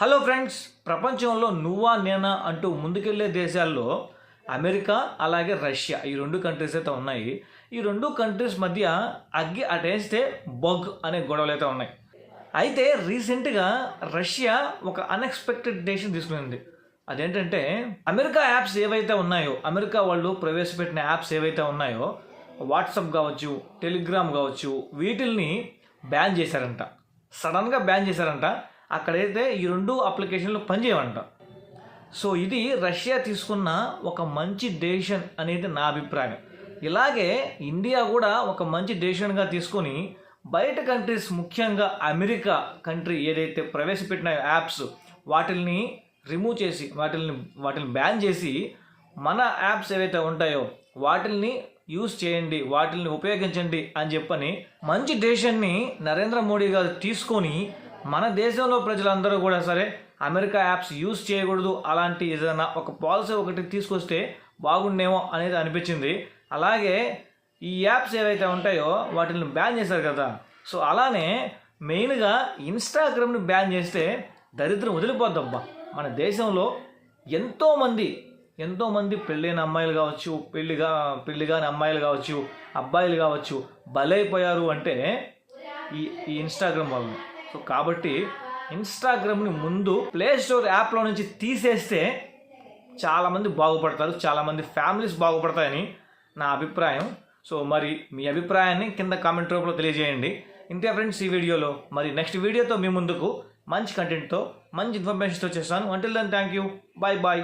Hello friends ప్రపంచంలో నువ్వా నేనా అంటూ ముందుకెళ్ళే దేశాల్లో అమెరికా అలాగే రష్యా ఈ రెండు కంట్రీస్ అయితే ఉన్నాయి. ఈ రెండు కంట్రీస్ మధ్య అగ్గి అటేస్తే బగ్ అనే గొడవలు అయితే ఉన్నాయి. అయితే రీసెంట్గా రష్యా ఒక అన్ఎక్స్పెక్టెడ్ డెసిషన్ తీసుకునింది అదేంటంటే అమెరికా యాప్స్ ఏవైతే ఉన్నాయో అమెరికా వాళ్ళు ప్రవేశపెట్టిన యాప్స్ ఏవైతే ఉన్నాయో వాట్సాప్ కావచ్చు టెలిగ్రామ్ కావచ్చు వీటిల్ని బ్యాన్ చేశారంట. సడన్గా బ్యాన్ చేశారంట. అక్కడైతే ఈ రెండు అప్లికేషన్లు పనిచేయమంట సో ఇది రష్యా తీసుకున్న ఒక మంచి డెసిషన్ అనేది నా అభిప్రాయం. ఇలాగే ఇండియా కూడా ఒక మంచి డెసిషన్గా తీసుకొని బయట కంట్రీస్ ముఖ్యంగా అమెరికా కంట్రీ ఏదైతే ప్రవేశపెట్టిన యాప్స్ వాటిల్ని రిమూవ్ చేసి వాటిల్ని వాటిని బ్యాన్ చేసి మన యాప్స్ ఏవైతే ఉంటాయో వాటిల్ని యూస్ చేయండి వాటిల్ని ఉపయోగించండి అని చెప్పని మంచి డెసిషన్ని నరేంద్ర మోడీ గారు తీసుకొని మన దేశంలో ప్రజలందరూ కూడా సరే అమెరికా యాప్స్ యూస్ చేయకూడదు అలాంటి ఏదైనా ఒక పాలసీ ఒకటి తీసుకొస్తే బాగుండేమో అనేది అనిపించింది. అలాగే ఈ యాప్స్ ఏవైతే ఉంటాయో వాటిని బ్యాన్ చేశారు కదా. సో అలానే మెయిన్గా ఇన్స్టాగ్రామ్ని బ్యాన్ చేస్తే దరిద్రం వదిలిపోద్దబ్బా. మన దేశంలో ఎంతోమంది ఎంతోమంది పెళ్ళైన అమ్మాయిలు కావచ్చు పెళ్ళిగా పెళ్ళి కాని అమ్మాయిలు కావచ్చు అబ్బాయిలు కావచ్చు బలైపోయారు అంటే ఈ ఈ ఇన్స్టాగ్రామ్ వల్ల సో కాబట్టి ఇన్స్టాగ్రామ్ని ముందు ప్లే స్టోర్ యాప్లో నుంచి తీసేస్తే చాలామంది బాగుపడతారు చాలామంది ఫ్యామిలీస్ బాగుపడతాయని నా అభిప్రాయం. సో మరి మీ అభిప్రాయాన్ని కింద కామెంట్ రూపంలో తెలియజేయండి. ఇంతే ఫ్రెండ్స్ ఈ వీడియోలో. మరి నెక్స్ట్ వీడియోతో మీ ముందుకు మంచి కంటెంట్తో మంచి ఇన్ఫర్మేషన్తో చేస్తాను until then thank you bye bye